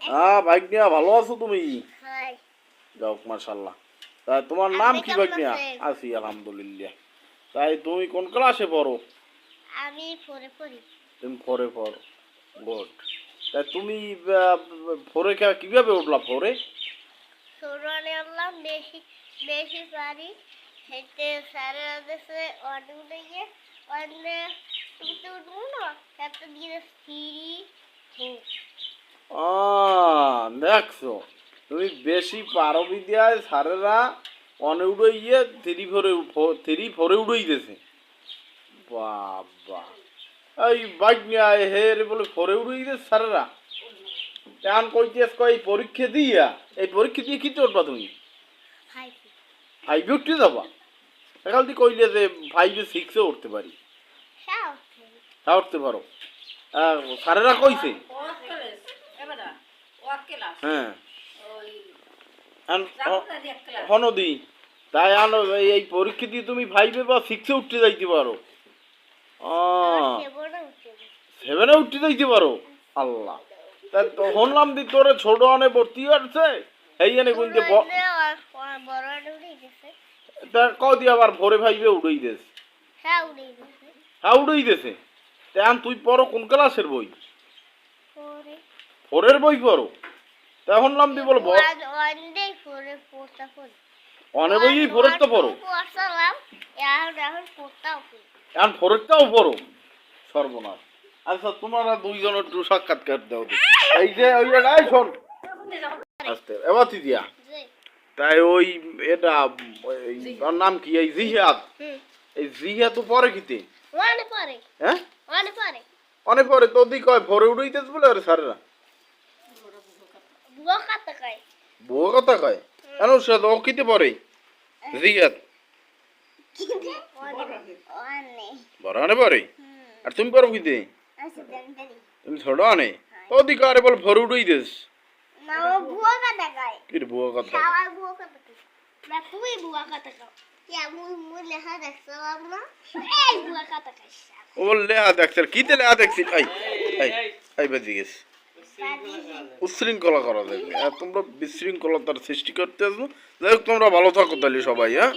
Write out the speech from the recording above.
হ্যাঁ ভাগ্নিয়া ভালো আছো তুমি? যাও মাশাল্লাহ তাই তোমার নাম কি ভাগ্নিয়া? আছি আলহামদুলিল্লাহ। তাই তুমি কোন ক্লাসে পড়ো? আমি পরে পড়ি। তুমি ফোরে পড়ো। গুড তাই তুমি ফোরে কীভাবে উঠলা ফোরে সৌরানে বেশি বেশি পারি। হেঁটে তুমি তো উঠবো না? দিয়ে আহ, দেখছ তুমি বেশি পারো বিদ্যায় সারেরা অনে উড়ে ইয়ে থ্রি ফোরে থ্রি ফোরে উড়েই দিয়েছে বাবা এই বাইক নিয়ে আয় হে রে বলে ফোরে উড়েই দিয়েছে সারেরা এখন কইতেছ কই পরীক্ষা দিয়া এই পরীক্ষা দিয়ে কি চলবা তুমি? ফাইভে উঠতে যাবা? একাল দিয়ে কইলে যে ফাইভে সিক্সে উঠতে পারি। হ্যাঁ তা উঠতে পারো। আহ, স্যারেরা কইছে? হ্যাঁ। আন- হনদি। তাই আনো এই- পরীক্ষা দিয়ে তুমি ফাইভে বা সিক্সে উঠতে যাইতে পারো। সেভেনে উঠতে যাইতে পারো। আল্লাহ। তাই তো শুনলাম দি তোরে ছোট অনে ভর্তি আছে এই বড় অনে উঠে তা কদি আবার ভোরে ফাইভে উড়েই দেস হ্যাঁ উড়েই দেছে। তেমন তুই পড়ো কোন ক্লাসের বই? ফোরের বই পড়ো। তা শুনলাম দি বলো ব- অনেক ফোরের তো পড়ো? এখন এখন পড়ি। এখন ফোরেরটাও পড়ো? সর্বনাশ। আচ্ছা তোমার দুইজন একটু সাক্ষাৎকার দাও এই যে ওই শোন। আস্তে এবার দিয়া। তাই ওই এটা ওর নাম কি? এই জিহাদ? এই জিহাদ তো পরে কিতে? অনেক পরে হ্যাঁ? অনেক পরে অনেক পরে তো দি কয় ভরে উড়াইতেছ বলে আরে স্যারেরা। বুয়া কয় কথা কয় কেন সে ও কিতে বড় আনে পরে আর তুমি পারো কিতে আচ্ছা তুমি ছোট আনে তো দি কারে বল ভরে উড়াই দেস না ও বুয়া কাটা কয় কি রে কথা সবাই বুয়া কাটা কয় না তুমি বুয়া কাটা কয় কি বুয়া ও লেহা দেখছিল লেহা দেখছিল এই বাজি গেছে উশৃঙ্খলা করা যাবে আর তোমরা বিশৃঙ্খলতার সৃষ্টি করতে আসব। যাই হোক, তোমরা ভালো থাকো তাহলে সবাই হ্যাঁ?